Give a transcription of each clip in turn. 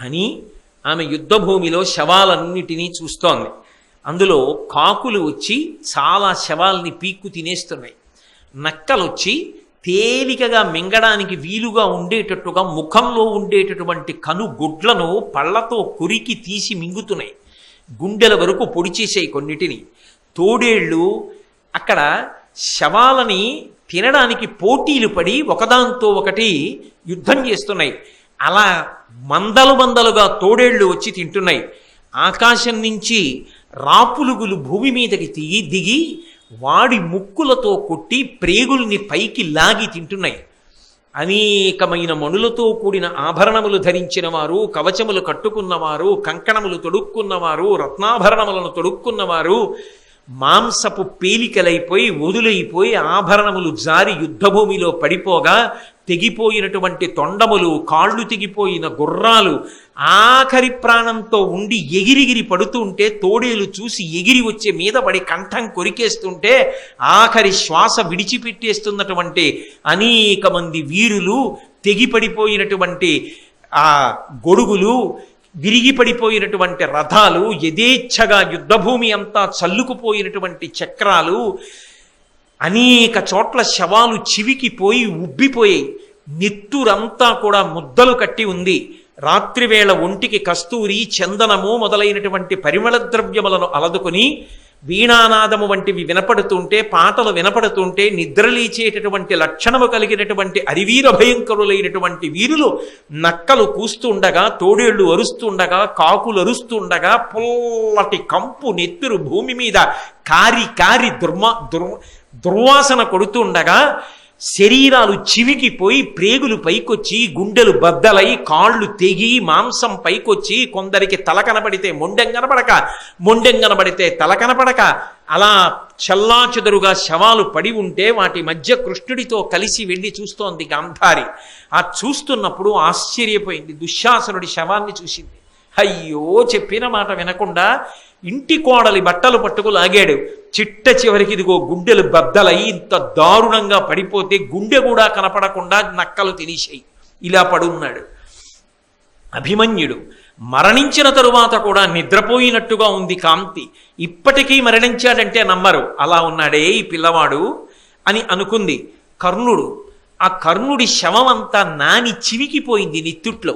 అని ఆమె యుద్ధభూమిలో శవాలన్నిటినీ చూస్తోంది. అందులో కాకులు వచ్చి చాలా శవాల్ని పీక్కు తినేస్తున్నాయి. నక్కలొచ్చి తేలికగా మింగడానికి వీలుగా ఉండేటట్టుగా ముఖంలో ఉండేటటువంటి కను గుడ్లను పళ్ళతో కొరికి తీసి మింగుతున్నాయి. గుండెల వరకు పొడి చేసాయి కొన్నిటిని. తోడేళ్ళు అక్కడ శవాలని తినడానికి పోటీలు పడి ఒకదాంతో ఒకటి యుద్ధం చేస్తున్నాయి. అలా మందలు మందలుగా తోడేళ్ళు వచ్చి తింటున్నాయి. ఆకాశం నుంచి రాపులుగులు భూమి మీదకి తీయి దిగి వాడి ముక్కులతో కొట్టి ప్రేగుల్ని పైకి లాగి తింటున్నాయి. అనేకమైన మణులతో కూడిన ఆభరణములు ధరించిన వారు కవచములు కట్టుకున్నవారు కంకణములు తొడుక్కున్నవారు రత్నాభరణములను తొడుక్కున్నవారు మాంసపు పేలికలైపోయి వదులైపోయి ఆభరణములు జారి యుద్ధభూమిలో పడిపోగా తెగిపోయినటువంటి తొండములు కాళ్ళు తెగిపోయిన గుర్రాలు ఆఖరి ప్రాణంతో ఉండి ఎగిరిగిరి పడుతూ ఉంటే తోడేలు చూసి ఎగిరి వచ్చే మీద పడి కంఠం కొరికేస్తుంటే ఆఖరి శ్వాస విడిచిపెట్టేస్తున్నటువంటి అనేక మంది వీరులు తెగిపడిపోయినటువంటి ఆ గొడుగులు విరిగి పడిపోయినటువంటి రథాలు యథేచ్ఛగా యుద్ధభూమి అంతా చల్లుకుపోయినటువంటి చక్రాలు అనేక చోట్ల శవాలు చివికిపోయి ఉబ్బిపోయాయి. నిత్తురంతా కూడా ముద్దలు కట్టి ఉంది. రాత్రివేళ ఒంటికి కస్తూరి చందనము మొదలైనటువంటి పరిమళ ద్రవ్యములను అలదుకొని వీణానాదము వంటివి వినపడుతుంటే పాటలు వినపడుతుంటే నిద్రలేచేటటువంటి లక్షణము కలిగినటువంటి అరివీర భయంకరులైనటువంటి వీరులు నక్కలు కూస్తుండగా తోడేళ్ళు అరుస్తుండగా కాకులు అరుస్తుండగా పుల్లటి కంపు నెత్తురు భూమి మీద కారి కారి దుర్మ దుర్ దుర్వాసన కొడుతుండగా శరీరాలు చివికిపోయి ప్రేగులు పైకొచ్చి గుండెలు బద్దలై కాళ్ళు తెగి మాంసం పైకొచ్చి కొందరికి తల కనబడితే మొండెం కనబడక మొండెం కనబడితే తల కనబడక అలా చల్లాచెదురుగా శవాలు పడి ఉంటే వాటి మధ్య కృష్ణుడితో కలిసి వెళ్ళి చూస్తోంది గాంధారి. ఆ చూస్తున్నప్పుడు ఆశ్చర్యపోయింది దుశ్శాసనుడి శవాన్ని చూసింది. అయ్యో చెప్పిన మాట వినకుండా ఇంటి కోడలి బట్టలు పట్టుకు లాగాడు. చిట్ట చివరికి ఇదిగో గుండెలు బద్దలై ఇంత దారుణంగా పడిపోతే గుండె కూడా కనపడకుండా నక్కలు తినేసాయి. ఇలా పడున్నాడు. అభిమన్యుడు మరణించిన తరువాత కూడా నిద్రపోయినట్టుగా ఉంది కాంతి. ఇప్పటికీ మరణించాడంటే నమ్మరు. అలా ఉన్నాడే ఈ పిల్లవాడు అని అనుకుంది కర్ణుడు. ఆ కర్ణుడి శవం అంతా నాని చివికిపోయింది నిత్తుట్లో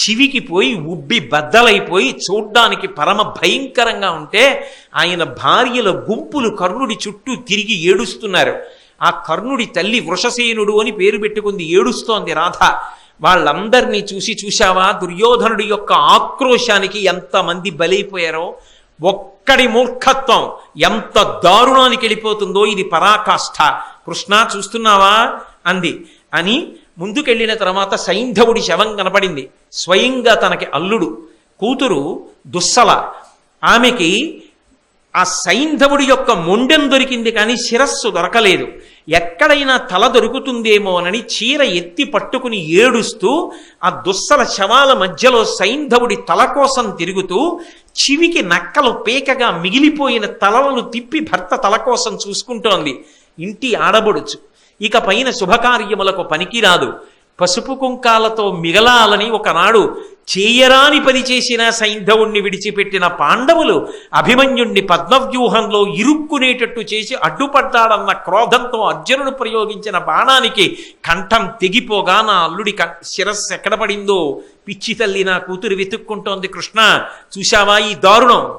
చివికిపోయి ఉబ్బి బద్దలైపోయి చూడ్డానికి పరమ భయంకరంగా ఉంటే ఆయన భార్యల గుంపులు కర్ణుడి చుట్టూ తిరిగి ఏడుస్తున్నారు. ఆ కర్ణుడి తల్లి వృషసేనుడు అని పేరు పెట్టుకుంది ఏడుస్తోంది రాధ. వాళ్ళందరినీ చూసి చూశావా? దుర్యోధనుడి యొక్క ఆక్రోశానికి ఎంతమంది బలైపోయారో? ఒక్కడి మూర్ఖత్వం ఎంత దారుణానికి వెళ్ళిపోతుందో ఇది పరాకాష్ఠ కృష్ణ చూస్తున్నావా? అంది. అని ముందుకెళ్ళిన తర్వాత సైంధవుడి శవం కనపడింది. స్వయంగా తనకి అల్లుడు కూతురు దుస్సల. ఆమెకి ఆ సైంధవుడి యొక్క మొండెం దొరికింది కానీ శిరస్సు దొరకలేదు. ఎక్కడైనా తల దొరుకుతుందేమోనని చీర ఎత్తి పట్టుకుని ఏడుస్తూ ఆ దుస్సల శవాల మధ్యలో సైంధవుడి తల కోసం తిరుగుతూ చివికి నక్కలు పేకగా మిగిలిపోయిన తలలను తిప్పి భర్త తల కోసం చూసుకుంటోంది. ఇంటి ఆడబడుచు. ఇక పైన శుభకార్యములకు పనికిరాదు. పసుపు కుంకాలతో మిగలాలని ఒకనాడు చేయరాని పని చేసిన సైంధవుణ్ణి విడిచిపెట్టిన పాండవులు అభిమన్యుణ్ణి పద్మవ్యూహంలో ఇరుక్కునేటట్టు చేసి అడ్డుపడ్డాడన్న క్రోధంతో అర్జునుడు ప్రయోగించిన బాణానికి కంఠం తెగిపోగా నా అల్లుడి క- శిరస్సు ఎక్కడ పడిందో? పిచ్చి తల్లి నా కూతురు వెతుక్కుంటోంది కృష్ణ. చూశావా ఈ దారుణం?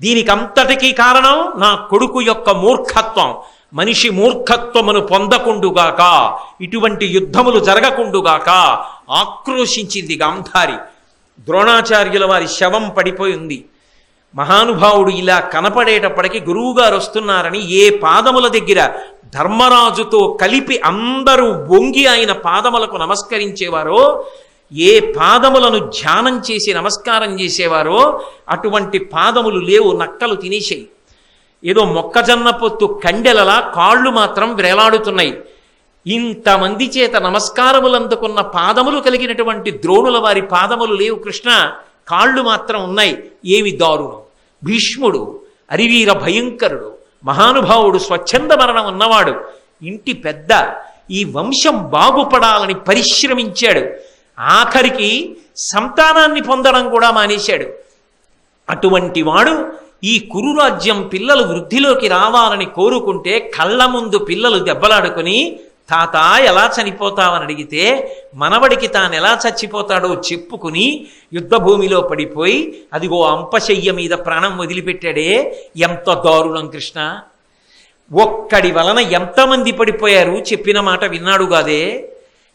దీనికంతటికీ కారణం నా కొడుకు యొక్క మూర్ఖత్వం. మనిషి మూర్ఖత్వమును పొందకుండుగాక ఇటువంటి యుద్ధములు జరగకుండుగాక ఆక్రోశించింది గాంధారి. ద్రోణాచార్యుల వారి శవం పడిపోయి ఉంది. మహానుభావుడు ఇలా కనపడేటప్పటికి గురువుగారు వస్తున్నారని ఏ పాదముల దగ్గర ధర్మరాజుతో కలిపి అందరూ వంగి ఆయన పాదములకు నమస్కరించేవారో ఏ పాదములను ధ్యానం చేసి నమస్కారం చేసేవారో అటువంటి పాదములు లేవు నక్కలు తినేసేయి ఏదో మొక్కజొన్న పొత్తు కండెలలా కాళ్ళు మాత్రం వేలాడుతున్నాయి. ఇంతమంది చేత నమస్కారములందుకున్న పాదములు కలిగినటువంటి ద్రోణుల వారి పాదములు లేవు కృష్ణ. కాళ్ళు మాత్రం ఉన్నాయి. ఏమి దారుణం. భీష్ముడు అరివీర భయంకరుడు మహానుభావుడు స్వచ్ఛంద మరణం ఉన్నవాడు. ఇంటి పెద్ద ఈ వంశం బాగుపడాలని పరిశ్రమించాడు. ఆఖరికి సంతానాన్ని పొందడం కూడా మానేశాడు. అటువంటి వాడు ఈ కురురాజ్యం పిల్లలు వృద్ధిలోకి రావాలని కోరుకుంటే కళ్ళ ముందు పిల్లలు దెబ్బలాడుకుని తాత ఎలా చనిపోతావని అడిగితే మనవడికి తాను ఎలా చచ్చిపోతాడో చెప్పుకుని యుద్ధభూమిలో పడిపోయి అదిగో అంపశయ్య మీద ప్రాణం వదిలిపెట్టాడే ఎంత దారుణం కృష్ణ. ఒక్కడి వలన ఎంతమంది పడిపోయారు చెప్పిన మాట విన్నాడు కాదే.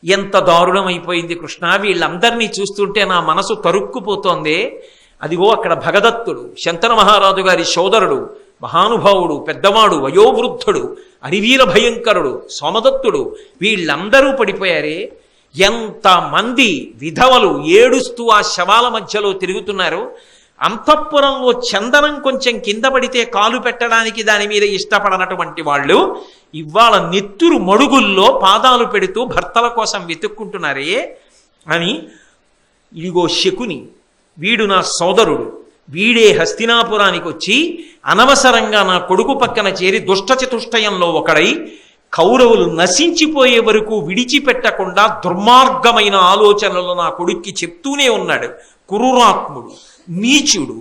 ఎంత దారుణం అయిపోయింది కృష్ణ వీళ్ళందరినీ చూస్తుంటే నా మనసు తరుక్కుపోతోంది. అదిగో అక్కడ భగదత్తుడు శంతన మహారాజు గారి సోదరుడు మహానుభావుడు పెద్దవాడు వయోవృద్ధుడు అరివీర భయంకరుడు సోమదత్తుడు వీళ్ళందరూ పడిపోయారే. ఎంతమంది విధవలు ఏడుస్తూ ఆ శవాల మధ్యలో తిరుగుతున్నారు అంతఃపురంలో చందనం కొంచెం కింద పడితే కాలు పెట్టడానికి దాని మీద ఇష్టపడనటువంటి వాళ్ళు ఇవాళ నెత్తురు మడుగుల్లో పాదాలు పెడుతూ భర్తల కోసం వెతుక్కుంటున్నారే అని ఇదిగో శకుని వీడు నా సోదరుడు. వీడే హస్తినాపురానికి వచ్చి అనవసరంగా నా కొడుకు పక్కన చేరి దుష్టచతుష్టయంలో ఒకడై కౌరవులు నశించిపోయే వరకు విడిచిపెట్టకుండా దుర్మార్గమైన ఆలోచనలు నా కొడుక్కి చెప్తూనే ఉన్నాడు. కురురాత్ముడు నీచుడు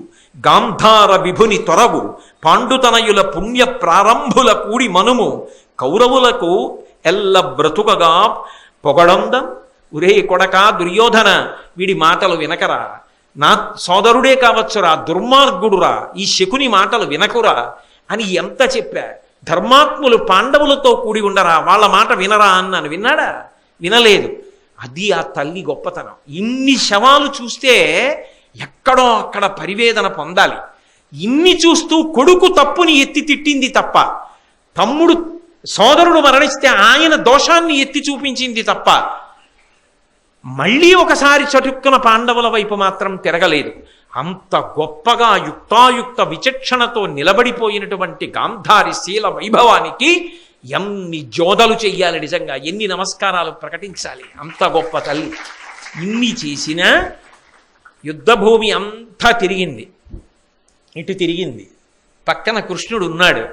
గాంధార విభుని తొరగు పాండుతనయుల పుణ్య ప్రారంభుల కూడి మనుము కౌరవులకు ఎల్ల బ్రతుకగా పొగడందం. ఉరే కొడక దుర్యోధన వీడి మాటలు వినకరా. నా సోదరుడే కావచ్చురా దుర్మార్గుడురా ఈ శకుని మాటలు వినకురా అని ఎంత చెప్పా. ధర్మాత్ములు పాండవులతో కూడి ఉండరా వాళ్ళ మాట వినరా అన్నాను. విన్నాడా? వినలేదు. అది ఆ తల్లి గొప్పతనం. ఇన్ని శవాలు చూస్తే ఎక్కడో అక్కడ పరివేదన పొందాలి. ఇన్ని చూస్తూ కొడుకు తప్పుని ఎత్తి తిట్టింది తప్ప తమ్ముడు సోదరుడు మరణిస్తే ఆయన దోషాన్ని ఎత్తి చూపించింది తప్ప మళ్ళీ ఒకసారి చటుక్కున పాండవుల వైపు మాత్రం తిరగలేదు. అంత గొప్పగా యుక్తాయుక్త విచక్షణతో నిలబడిపోయినటువంటి గాంధారి శీల వైభవానికి ఎన్ని జోదలు చెయ్యాలి నిజంగా ఎన్ని నమస్కారాలు ప్రకటించాలి. అంత గొప్ప తల్లి. ఇన్ని చేసిన యుద్ధభూమి అంతా తిరిగింది. ఇటు తిరిగింది. పక్కన కృష్ణుడు ఉన్నాడు.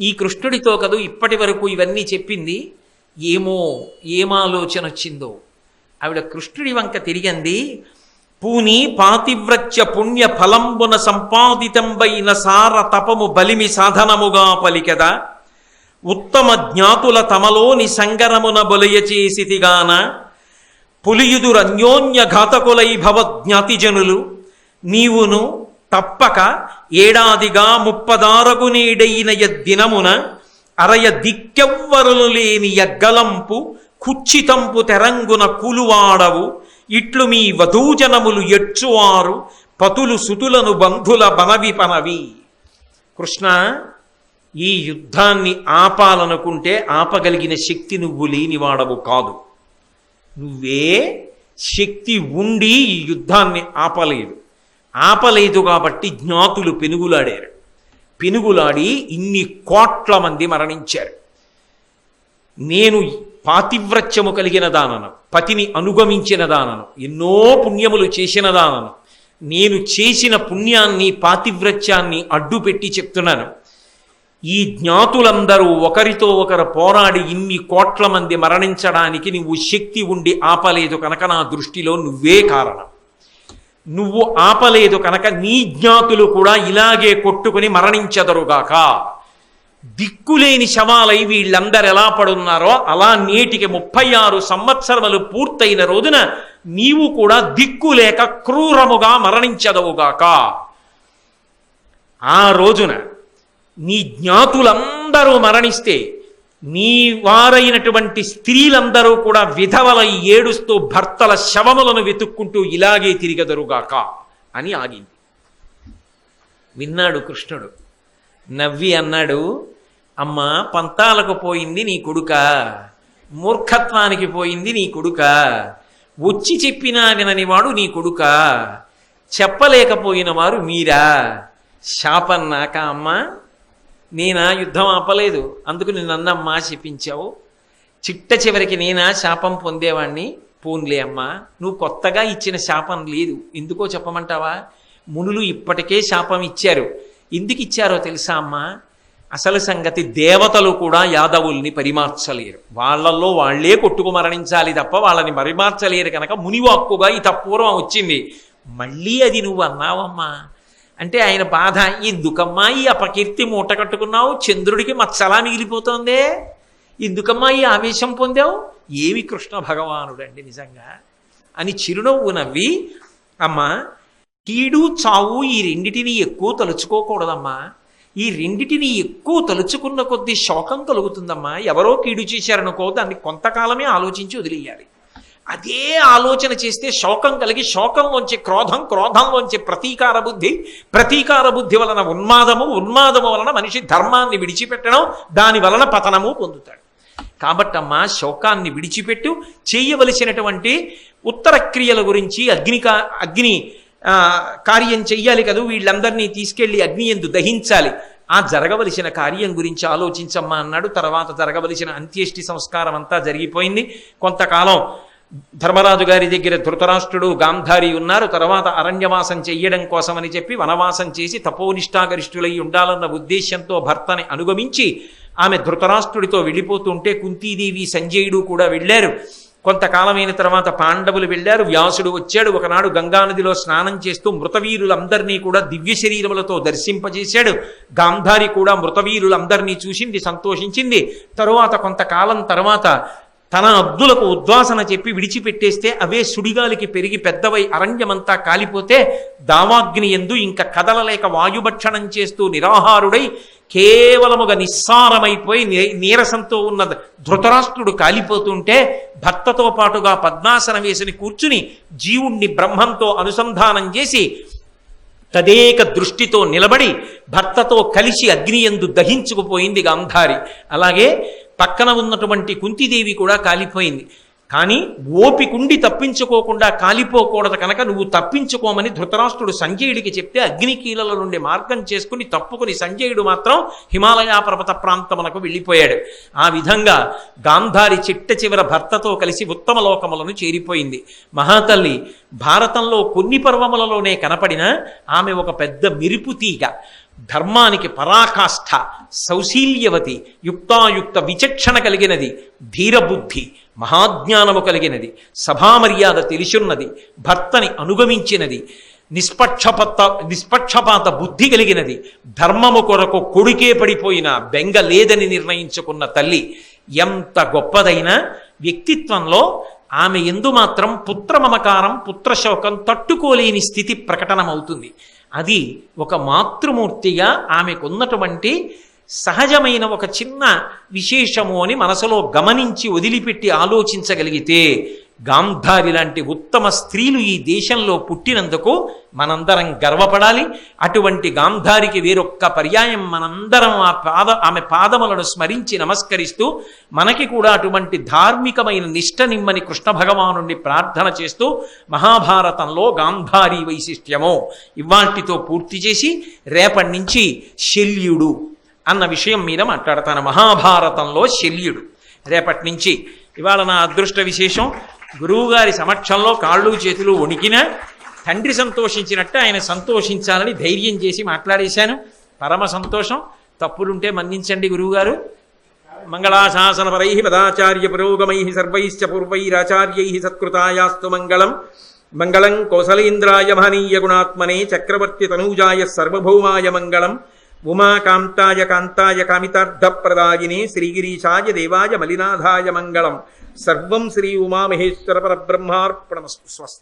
ఈ కృష్ణుడితో కదూ ఇప్పటి వరకు ఇవన్నీ చెప్పింది. ఏమో ఏమాలోచన వచ్చిందో. ఆవిడ కృష్ణుడి వంక తిరిగింది. పూని పాతివ్రత్య పుణ్య ఫలంబున సంపాదితంబైన సార తపము బలిమి సాధనముగా పలికెద. ఉత్తమ జ్ఞాతుల తమలోని సంగరమున బొలయ చేసితిగాన. పులియుదురన్యోన్య ఘాతకులై భవజ్ఞాతిజనులు. నీవును తప్పక ఏడాదిగా ముప్పదారగు నేడైన యద్దినమున అరయ దిక్కెవ్వరులు లేని యగ్గలంపు కుచ్చితంపు తెరంగున కూలువాడవు ఇట్లు మీ వధూజనములు ఎచ్చువారు పతులు సుతులను బంధుల బనవి పనవి. కృష్ణ ఈ యుద్ధాన్ని ఆపాలనుకుంటే ఆపగలిగిన శక్తి నువ్వు లేనివాడవు కాదు. నువ్వే శక్తి ఉండి ఈ యుద్ధాన్ని ఆపలేదు. ఆపలేదు కాబట్టి జ్ఞాతులు పెనుగులాడారు. పెనుగులాడి ఇన్ని కోట్ల మంది మరణించారు. నేను పాతివ్రత్యము కలిగిన దానను పతిని అనుగమించిన దానను ఎన్నో పుణ్యములు చేసిన దానను నేను చేసిన పుణ్యాన్ని పాతివ్రత్యాన్ని అడ్డుపెట్టి చెప్తున్నాను. ఈ జ్ఞాతులందరూ ఒకరితో ఒకరు పోరాడి ఇన్ని కోట్ల మంది మరణించడానికి నువ్వు శక్తి ఉండి ఆపలేదు కనుక నా దృష్టిలో నువ్వే కారణం. నువ్వు ఆపలేదు కనుక నీ జ్ఞాతులు కూడా ఇలాగే కొట్టుకుని మరణించదరుగాక. దిక్కులేని శవాలై వీళ్ళందరు ఎలా పడున్నారో అలా నేటికి ముప్పై ఆరు సంవత్సరములు పూర్తయిన రోజున నీవు కూడా దిక్కులేక క్రూరముగా మరణించదవుగాక. ఆ రోజున నీ జ్ఞాతులందరూ మరణిస్తే నీ వారైనటువంటి స్త్రీలందరూ కూడా విధవలై ఏడుస్తూ భర్తల శవములను వెతుక్కుంటూ ఇలాగే తిరిగదరుగాక అని ఆగింది. విన్నాడు కృష్ణుడు. నవ్వి అన్నాడు అమ్మా పంతాలకు పోయింది నీ కొడుక. మూర్ఖత్వానికి పోయింది నీ కొడుక. వచ్చి చెప్పినా విననివాడు నీ కొడుక. చెప్పలేకపోయిన వారు మీరా. శాపన్నాక అమ్మా. నేనా యుద్ధం ఆపలేదు. అందుకు నిన్ను నన్నమ్మా చెప్పించావు. చిట్ట చివరికి నేనా శాపం పొందేవాణ్ణి? పోన్లే అమ్మా. నువ్వు కొత్తగా ఇచ్చిన శాపం లేదు. ఎందుకో చెప్పమంటావా? మునులు ఇప్పటికే శాపం ఇచ్చారు. ఎందుకు ఇచ్చారో తెలుసా అమ్మా? అసలు సంగతి దేవతలు కూడా యాదవుల్ని పరిమార్చలేరు. వాళ్ళల్లో వాళ్ళే కొట్టుకు మరణించాలి తప్ప వాళ్ళని పరిమార్చలేరు కనుక మునివాక్కుగా ఈ తప్పూర్వం వచ్చింది. మళ్ళీ అది నువ్వు అన్నావమ్మా. అంటే ఆయన బాధ ఎందుకమ్మా ఈ అపకీర్తి మూట కట్టుకున్నావు? చంద్రుడికి మచ్చలా మిగిలిపోతోందే. ఎందుకమ్మా ఈ ఆవేశం పొందావు? ఏమి కృష్ణ భగవానుడండి నిజంగా. అని చిరునవ్వు నవ్వి అమ్మా కీడు చావు ఈ రెండిటిని ఎక్కువ తలుచుకోకూడదమ్మా. ఈ రెండిటిని ఎక్కువ తలుచుకున్న కొద్దీ శోకం కలుగుతుందమ్మా. ఎవరో కీడు చేశారనుకో దాన్ని కొంతకాలమే ఆలోచించి వదిలేయాలి. అదే ఆలోచన చేస్తే శోకం కలిగి శోకంలోంచి క్రోధం క్రోధంలోంచి ప్రతీకార బుద్ధి ప్రతీకార బుద్ధి వలన ఉన్మాదము ఉన్మాదము వలన మనిషి ధర్మాన్ని విడిచిపెట్టడం దాని వలన పతనము పొందుతాడు. కాబట్టమ్మా శోకాన్ని విడిచిపెట్టు చేయవలసినటువంటి ఉత్తర క్రియల గురించి అగ్నికా అగ్ని కార్యం చెయ్యాలి కదా. వీళ్ళందరినీ తీసుకెళ్ళి అగ్ని ఎందు దహించాలి. ఆ జరగవలసిన కార్యం గురించి ఆలోచించమ్మా అన్నాడు. తర్వాత జరగవలసిన అంత్యేష్టి సంస్కారం అంతా జరిగిపోయింది. కొంతకాలం ధర్మరాజు గారి దగ్గర ధృతరాష్ట్రుడు గాంధారి ఉన్నారు. తర్వాత అరణ్యవాసం చెయ్యడం కోసమని చెప్పి వనవాసం చేసి తపోనిష్టాగరిష్ఠులై ఉండాలన్న ఉద్దేశ్యంతో భర్తని అనుగమించి ఆమె ధృతరాష్ట్రుడితో వెళ్ళిపోతుంటే కుంతీదేవి సంజయుడు కూడా వెళ్ళారు. కొంతకాలమైన తర్వాత పాండవులు వెళ్ళారు వ్యాసుడు వచ్చాడు ఒకనాడు గంగానదిలో స్నానం చేస్తూ మృతవీరులందరినీ కూడా దివ్య శరీరములతో దర్శింపజేశాడు. గాంధారి కూడా మృతవీరులందరినీ చూసింది సంతోషించింది. తరువాత కొంతకాలం తర్వాత తన అద్దులకు ఉద్వాసన చెప్పి విడిచిపెట్టేస్తే అవే సుడిగాలికి పెరిగి పెద్దవై అరణ్యమంతా కాలిపోతే దావాగ్ని ఎందు ఇంకా కదలలేక వాయుభక్షణం చేస్తూ నిరాహారుడై కేవలముగా నిస్సారమైపోయి నీరసంతో ఉన్న ధృతరాష్ట్రుడు కాలిపోతుంటే భర్తతో పాటుగా పద్మాసనం వేసుని కూర్చుని జీవుణ్ణి బ్రహ్మంతో అనుసంధానం చేసి తదేక దృష్టితో నిలబడి భర్తతో కలిసి అగ్నియందు దహించుకుపోయింది గాంధారి. అలాగే పక్కన ఉన్నటువంటి కుంతిదేవి కూడా కాలిపోయింది. కానీ ఓపికుండి తప్పించుకోకుండా కాలిపోకూడదు కనుక నువ్వు తప్పించుకోమని ధృతరాష్ట్రుడు సంజయుడికి చెప్తే అగ్నికీలలో నుండి మార్గం చేసుకుని తప్పుకుని సంజయుడు మాత్రం హిమాలయ పర్వత ప్రాంతమునకు వెళ్ళిపోయాడు. ఆ విధంగా గాంధారి చిట్ట చివర భర్తతో కలిసి ఉత్తమ లోకములను చేరిపోయింది. మహాతల్లి భారతంలో కొన్ని పర్వములలోనే కనపడిన ఆమె ఒక పెద్ద మిరుపు తీగ. ధర్మానికి పరాకాష్ఠ సౌశీల్యవతి యుక్తాయుక్త విచక్షణ కలిగినది ధీరబుద్ధి. మహాజ్ఞానము కలిగినది సభామర్యాద తెలిసున్నది భర్తని అనుగమించినది నిష్పక్షపాత నిష్పక్షపాత బుద్ధి కలిగినది ధర్మము కొరకు కొడుకే పడిపోయిన బెంగ లేదని నిర్ణయించుకున్న తల్లి ఎంత గొప్పదైన వ్యక్తిత్వంలో ఆమె ఎందు మాత్రం పుత్ర మమకారం పుత్రశోకం తట్టుకోలేని స్థితి ప్రకటనమవుతుంది. అది ఒక మాతృమూర్తిగా ఆమెకున్నటువంటి సహజమైన ఒక చిన్న విశేషము అని మనసులో గమనించి వదిలిపెట్టి ఆలోచించగలిగితే గాంధారి లాంటి ఉత్తమ స్త్రీలు ఈ దేశంలో పుట్టినందుకు మనందరం గర్వపడాలి. అటువంటి గాంధారికి వేరొక్క పర్యాయం మనందరం ఆ పాద ఆమె పాదములను స్మరించి నమస్కరిస్తూ మనకి కూడా అటువంటి ధార్మికమైన నిష్ట నిమ్మని కృష్ణ భగవానుణ్ణి ప్రార్థన చేస్తూ మహాభారతంలో గాంధారి వైశిష్ట్యము ఇవాటితో పూర్తి చేసి రేపటి నుంచి శల్యుడు అన్న విషయం మీద మాట్లాడతాను. మహాభారతంలో శల్యుడు. రేపటి నుంచి ఇవాళ నా అదృష్ట విశేషం గురువుగారి సమక్షంలో కాళ్ళు చేతులు వణికిన తండ్రి సంతోషించినట్టు ఆయన సంతోషించాలని ధైర్యం చేసి మాట్లాడేశాను. పరమ సంతోషం. తప్పులుంటే మన్నించండి గురువుగారు. మంగళాశాసనపరై పదాచార్య పురోగమై సర్వైశ్చ పూర్వైరాచార్యై సత్కృతాయాస్తు మంగళం. మంగళం కోసలేంద్రాయ మహనీయ గుణాత్మనే చక్రవర్తి తనూజాయ సర్వభౌమాయ మంగళం. उमाकान्ताय कान्ताय कामितार्धप्रदायिने श्रीगिरीशाय देवाय मलिनाथाय मंगलम सर्वम श्री उमामहेश्वरपरब्रह्मार्पणमस्तु स्वस्ति